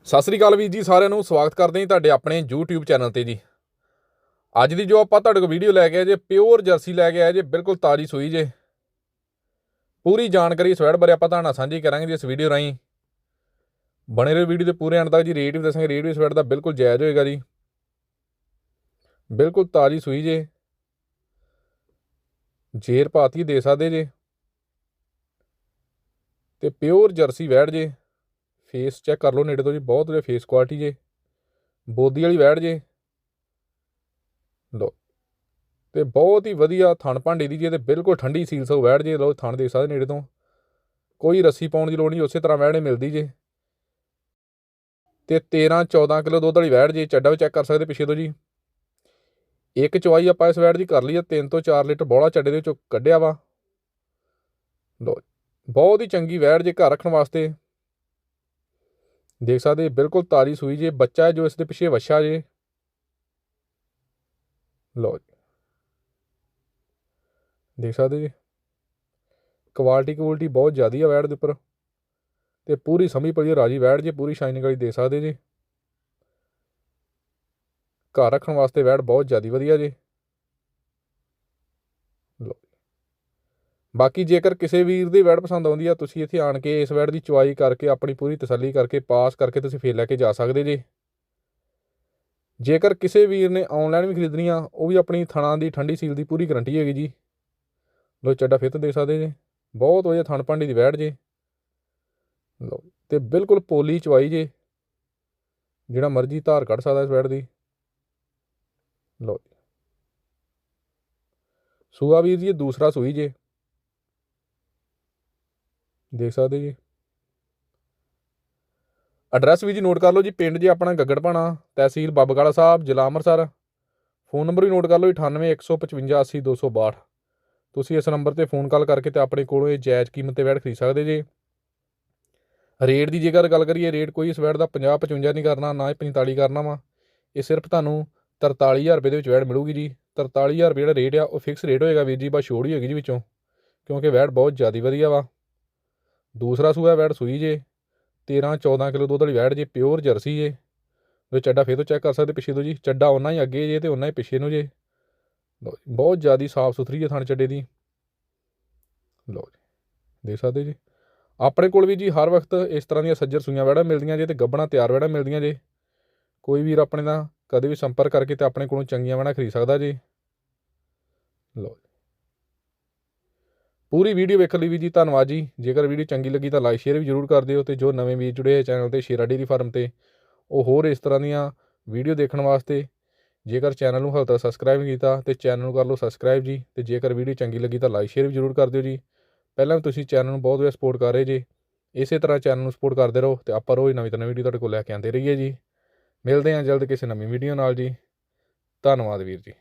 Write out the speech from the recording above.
ਸਤਿ ਸ੍ਰੀ ਅਕਾਲ ਵੀਰ ਜੀ, ਸਾਰਿਆਂ ਨੂੰ ਸਵਾਗਤ ਕਰਦੇ ਹਾਂ ਤੁਹਾਡੇ ਆਪਣੇ YouTube ਚੈਨਲ ਤੇ ਜੀ। ਅੱਜ ਦੀ ਜੋ ਆਪਾਂ ਤੁਹਾਡੇ ਕੋਲ ਵੀਡੀਓ ਲੈ ਕੇ ਆਏ ਜੇ ਪਿਓਰ ਜਰਸੀ ਲੈ ਕੇ ਆਏ ਜੇ, ਬਿਲਕੁਲ ਤਾਜੀ ਸੂਈ ਜੇ। ਪੂਰੀ ਜਾਣਕਾਰੀ ਸਵੈੜ ਬਾਰੇ ਆਪਾਂ ਤੁਹਾਡੇ ਨਾਲ ਸਾਂਝੀ ਕਰਾਂਗੇ ਜੀ ਇਸ ਵੀਡੀਓ ਰਾਹੀਂ। ਬਣੇ ਰਹੋ ਵੀਡੀਓ ਦੇ ਪੂਰੇ ਐਂਡ ਤੱਕ ਜੀ ਰੇਟ ਵੀ ਦੱਸਾਂਗੇ ਰੇਟ ਵੀ ਸਵੈੜ ਦਾ ਬਿਲਕੁਲ ਜਾਇਜ਼ ਹੋਏਗਾ ਜੀ। ਬਿਲਕੁਲ ਤਾਜੀ ਸੂਈ ਜੇ। ਜੇਰ ਪਾਤੀ ਦੇ ਸਕਦੇ ਜੇ। ਤੇ ਪਿਓਰ ਜਰਸੀ ਵੈੜ ਜੇ। ਫੇਸ ਚੈੱਕ ਕਰ ਲਓ, ਨੇੜੇ ਤੋਂ ਜੀ ਬਹੁਤ ਵਧੀਆ ਫੇਸ ਕੁਆਲਿਟੀ ਜੇ। ਬੋਦੀ ਵਾਲੀ ਵੈੜ ਜੇ। ਲੋ ਤੇ ਬਹੁਤ ਹੀ ਵਧੀਆ ਥਣ ਭਾਂਡੇ ਦੀ ਜੇ, ਤੇ ਬਿਲਕੁਲ ਠੰਡੀ ਸੀਲ ਸੋ ਵੈੜ ਜੇ। ਲੋ ਥਣ ਦੇਖ ਸਕਦੇ ਨੇੜੇ ਤੋਂ। ਕੋਈ ਰੱਸੀ ਪਾਉਣ ਦੀ ਲੋੜ ਨਹੀਂ, ਉਸੇ ਤਰ੍ਹਾਂ ਵੈੜ ਮਿਲਦੀ ਜੇ। ਤੇ 13 14 ਕਿਲੋ ਦੁੱਧ ਵਾਲੀ ਵੈੜ ਜੇ, ਚੱਡਾ ਵੀ ਚੈੱਕ ਕਰ ਸਕਦੇ ਪਿੱਛੇ ਤੋਂ ਜੀ। ਇੱਕ ਚਵਾਈ ਆਪਾਂ ਇਸ ਵੈੜ ਦੀ ਕਰ ਲਈ ਆ 3 ਤੋਂ 4 ਲੀਟਰ ਬੋਲਾ ਚੱਡੇ ਦੇ ਵਿੱਚੋਂ ਕੱਢਿਆ ਵਾ। ਲੋ ਬਹੁਤ ਹੀ ਚੰਗੀ ਵੈੜ ਜੇ ਘਰ ਰੱਖਣ ਵਾਸਤੇ। ਦੇਖ ਸਕਦੇ, ਬਿਲਕੁਲ ਤਾਰੀ ਸੂਈ ਜੇ ਬੱਚਾ ਹੈ ਜੋ ਇਸ ਦੇ ਪਿੱਛੇ ਵਛਾ ਜੇ। ਲੋ ਜੀ। ਦੇਖ ਸਕਦੇ ਜੀ? ਕੁਆਲਿਟੀ ਕੁਆਲਿਟੀ ਬਹੁਤ ਜ਼ਿਆਦੀ ਆ ਵੈੜ ਦੇ ਉੱਪਰ। ਤੇ ਪੂਰੀ ਸਮੀ ਪਈ ਰਾਜੀ ਵੈੜ ਜੇ, ਪੂਰੀ ਸ਼ਾਈਨਿੰਗ ਵਾਲੀ ਦੇ ਸਕਦੇ ਜੀ। ਘਰ ਰੱਖਣ ਵਾਸਤੇ ਵੈੜ ਬਹੁਤ ਜ਼ਿਆਦੀ ਵਧੀਆ ਜੀ ਲੋ ਬਾਕੀ ਜੇਕਰ ਕਿਸੇ ਵੀਰ ਦੀ ਵੈੜ ਪਸੰਦ ਆਉਂਦੀ ਆ, ਤੁਸੀਂ ਇੱਥੇ ਆਣ ਕੇ ਇਸ ਵੈੜ ਦੀ ਚੁਆਈ ਕਰਕੇ, ਆਪਣੀ ਪੂਰੀ ਤਸੱਲੀ ਕਰਕੇ, ਪਾਸ ਕਰਕੇ ਤੁਸੀਂ ਫੇਰ ਲੈ ਕੇ ਜਾ ਸਕਦੇ ਜੀ। ਜੇਕਰ ਕਿਸੇ ਵੀਰ ਨੇ ਆਨਲਾਈਨ ਵੀ ਖਰੀਦਣੀ ਆ, ਉਹ ਵੀ ਆਪਣੀ ਥਣਾ ਦੀ ਠੰਡੀ ਸੀਲ ਦੀ ਪੂਰੀ ਗਰੰਟੀ ਹੈਗੀ ਜੀ। ਲੋ ਚੱਡਾ ਫਿਰ ਦੇ ਸਕਦੇ ਜੀ। ਬਹੁਤ ਵਧੀਆ ਥਣ ਭਾਂਡੀ ਦੀ ਵੈੜ ਜੇ। ਲੋ ਤੇ ਬਿਲਕੁਲ ਪੋਲੀ ਚਵਾਈ ਜੇ। ਜਿਹੜਾ ਮਰਜ਼ੀ ਧਾਰ ਕੱਢ ਸਕਦਾ ਇਸ ਵੈੜ ਦੀ। ਲੋ ਸੂਆ ਵੀਰ ਜੀ ਦੂਸਰਾ ਸੂਈ ਜੇ। ਦੇਖ ਸਕਦੇ ਜੀ। ਐਡਰੈਸ ਵੀ ਜੀ ਨੋਟ ਕਰ ਲਓ ਜੀ, ਪਿੰਡ ਜੀ ਆਪਣਾ ਗੱਗੜਪਾਣਾ ਤਹਿਸੀਲ ਬਾਬਗਾਲਾ ਸਾਹਿਬ, ਜ਼ਿਲ੍ਹਾ ਅੰਮ੍ਰਿਤਸਰ। ਫੋਨ ਨੰਬਰ ਵੀ ਨੋਟ ਕਰ ਲਓ 9815580262 ਤੁਸੀਂ ਇਸ ਨੰਬਰ ਤੇ ਫੋਨ ਕਾਲ ਕਰਕੇ ਤੇ ਆਪਣੇ ਕੋਲੋਂ ਇਹ ਜਾਇਜ਼ ਕੀਮਤ ਤੇ ਵੈੜ ਖਰੀਦ ਸਕਦੇ ਜੀ। ਰੇਟ ਦੀ ਜੇਕਰ ਗੱਲ ਕਰੀਏ ਰੇਟ ਕੋਈ ਇਸ ਵੈੜ ਦਾ 50 55 ਨਹੀਂ ਕਰਨਾ, ਨਾ ਹੀ 45 ਕਰਨਾ ਵਾ। ਇਹ ਸਿਰਫ ਤੁਹਾਨੂੰ 43000 ਰੁਪਏ ਦੇ ਵਿੱਚ ਵੈੜ ਮਿਲੂਗੀ ਜੀ। 43000 ਰੁਪਏ ਜਿਹੜਾ ਰੇਟ ਆ, ਉਹ ਫਿਕਸ ਰੇਟ ਹੋਏਗਾ ਵੀਰ ਜੀ, ਬਸ ਛੋੜ ਹੀ ਹੋਏਗੀ ਜੀ ਵਿੱਚੋਂ। ਕਿਉਂਕਿ ਵੈਟ ਬਹੁਤ ਜ਼ਿਆਦਾ ਵਧੀਆ ਵਾ। ਦੂਸਰਾ ਸੂਆ ਵੈੜ ਸੂਈ ਜੇ 13 14 ਕਿਲੋ ਦੁੱਧ ਵਾਲੀ ਵੈੜ ਜੇ ਪਿਓਰ ਜਰਸੀ ਜੇ ਜੋ ਚੱਡਾ ਫੇਰ ਤੋਂ ਚੈੱਕ ਕਰ ਸਕਦੇ ਪਿੱਛੇ ਤੋਂ ਜੀ ਚੱਡਾ ਉਹਨਾਂ ਹੀ ਅੱਗੇ ਜੇ ਤੇ ਉਹਨਾਂ ਹੀ ਪਿੱਛੇ ਨੂੰ ਜੇ। ਲਓ ਜੀ, ਬਹੁਤ ਜ਼ਿਆਦੀ ਸਾਫ਼ ਸੁਥਰੀ ਹੈ ਥਣ ਚੱਡੇ ਦੀ। ਲਓ ਜੀ ਦੇਖ ਸਕਦੇ ਜੀ। ਆਪਣੇ ਕੋਲ ਵੀ ਜੀ ਹਰ ਵਕਤ ਇਸ ਤਰ੍ਹਾਂ ਦੀਆਂ ਸੱਜਰ ਸੂਈਆਂ ਵੈੜਾਂ ਮਿਲਦੀਆਂ ਜੇ ਤੇ ਗੱਬਣਾ ਤਿਆਰ ਵੈੜਾਂ ਮਿਲਦੀਆਂ ਜੇ। ਕੋਈ ਵੀਰ ਆਪਣੇ ਦਾ ਕਦੇ ਵੀ ਸੰਪਰਕ ਕਰਕੇ ਤੇ ਆਪਣੇ ਕੋਲੋਂ ਚੰਗੀਆਂ ਵੈੜਾਂ ਖਰੀਦ ਸਕਦਾ ਜੀ। ਲਓ ਜੀ। ਪੂਰੀ ਵੀਡੀਓ ਵੇਖਣ ਲਈ ਵੀ ਜੀ ਧੰਨਵਾਦ ਜੀ। ਜੇਕਰ ਵੀਡੀਓ ਚੰਗੀ ਲੱਗੀ ਤਾਂ ਲਾਈਕ ਸ਼ੇਅਰ ਵੀ ਜ਼ਰੂਰ ਕਰ ਦਿਓ ਤੇ ਜੋ ਨਵੇਂ ਵੀਰ ਜੁੜੇ ਹੋਏ ਚੈਨਲ ਤੇ ਸ਼ੇਰਾ ਡੇਰੀ ਫਾਰਮ ਤੇ, ਉਹ ਹੋਰ ਇਸ ਤਰ੍ਹਾਂ ਦੀਆਂ ਵੀਡੀਓ ਦੇਖਣ ਵਾਸਤੇ ਜੇਕਰ ਚੈਨਲ ਨੂੰ ਹਾਲੇ ਤੱਕ ਸਬਸਕ੍ਰਾਈਬ ਨਹੀਂ ਕੀਤਾ ਤੇ ਚੈਨਲ ਨੂੰ ਕਰ ਲਓ ਸਬਸਕ੍ਰਾਈਬ ਜੀ ਤੇ ਜੇਕਰ ਵੀਡੀਓ ਚੰਗੀ ਲੱਗੀ ਤਾਂ ਲਾਈਕ ਸ਼ੇਅਰ ਵੀ ਜ਼ਰੂਰ ਕਰ ਦਿਓ ਜੀ। ਪਹਿਲਾਂ ਵੀ ਤੁਸੀਂ ਚੈਨਲ ਨੂੰ ਬਹੁਤ ਵਧੀਆ ਸਪੋਰਟ ਕਰ ਰਹੇ ਜੀ, ਇਸੇ ਤਰ੍ਹਾਂ ਚੈਨਲ ਨੂੰ ਸਪੋਰਟ ਕਰਦੇ ਰਹੋ ਤੇ ਆਪਾਂ ਰੋਜ਼ ਨਵੀਂ ਤੋਂ ਨਵੀਂ ਵੀਡੀਓ ਤੁਹਾਡੇ ਕੋਲ ਲੈ ਕੇ ਆਉਂਦੇ ਰਹੀਏ ਜੀ। ਮਿਲਦੇ ਹਾਂ ਜਲਦ ਕਿਸੇ ਨਵੀਂ ਵੀਡੀਓ ਨਾਲ ਜੀ। ਧੰਨਵਾਦ ਵੀਰ ਜੀ।